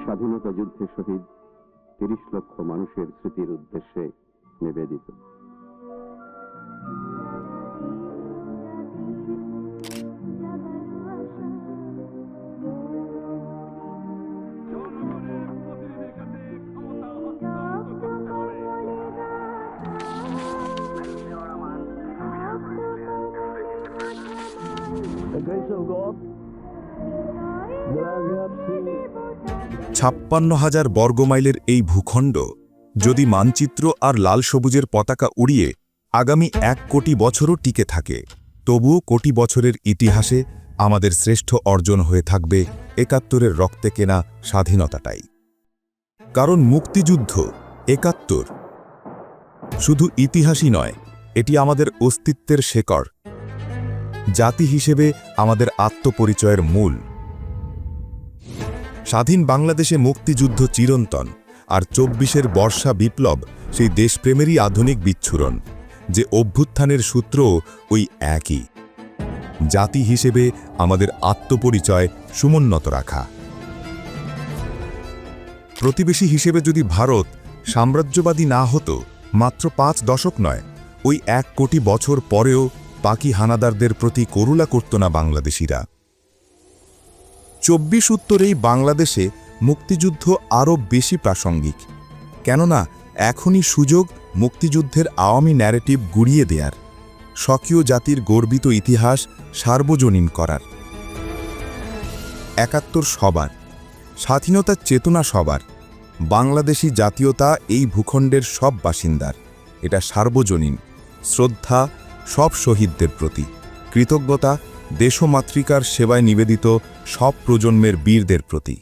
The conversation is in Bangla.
স্বাধীনতা যুদ্ধে শহীদ তিরিশ লক্ষ মানুষের স্মৃতির উদ্দেশ্যে নিবেদিত। The ছাপ্পান্ন হাজার বর্গমাইলের এই ভূখণ্ড, যদি মানচিত্র আর লাল সবুজের পতাকা উড়িয়ে আগামী এক কোটি বছরও টিকে থাকে, তবুও কোটি বছরের ইতিহাসে আমাদের শ্রেষ্ঠ অর্জন হয়ে থাকবে একাত্তরের রক্তে কেনা স্বাধীনতাটাই। কারণ মুক্তিযুদ্ধ একাত্তর। শুধু ইতিহাসই নয়, এটি আমাদের অস্তিত্বের শেকড়। জাতি হিসেবে আমাদের আত্মপরিচয়ের মূল। স্বাধীন বাংলাদেশে মুক্তিযুদ্ধ চিরন্তন আর চব্বিশের বর্ষা বিপ্লব সেই দেশপ্রেমেরই আধুনিক বিচ্ছুরণ, যে অভ্যুত্থানের সূত্র ওই একই। জাতি হিসেবে আমাদের আত্মপরিচয় সমুন্নত রাখা। প্রতিবেশী হিসেবে যদি ভারত সাম্রাজ্যবাদী না হতো, মাত্র পাঁচ দশক নয়, ওই এক কোটি বছর পরেও পাকি হানাদারদের প্রতি করুলা করত না বাংলাদেশিরা। চব্বিশ উত্তরেই বাংলাদেশে মুক্তিযুদ্ধ আরও বেশি প্রাসঙ্গিক। কেননা, এখনই সুযোগ মুক্তিযুদ্ধের আওয়ামী ন্যারেটিভ গুড়িয়ে দেয়ার, স্বকীয় জাতির গর্বিত ইতিহাস সার্বজনীন করার। একাত্তর সবার, স্বাধীনতার চেতনা সবার, বাংলাদেশি জাতীয়তা এই ভূখণ্ডের সব বাসিন্দার, এটা সার্বজনীন, শ্রদ্ধা সব শহীদদের প্রতি, কৃতজ্ঞতা দেশমাতৃকার সেবায় নিবেদিত সব প্রজন্মের বীরদের প্রতি।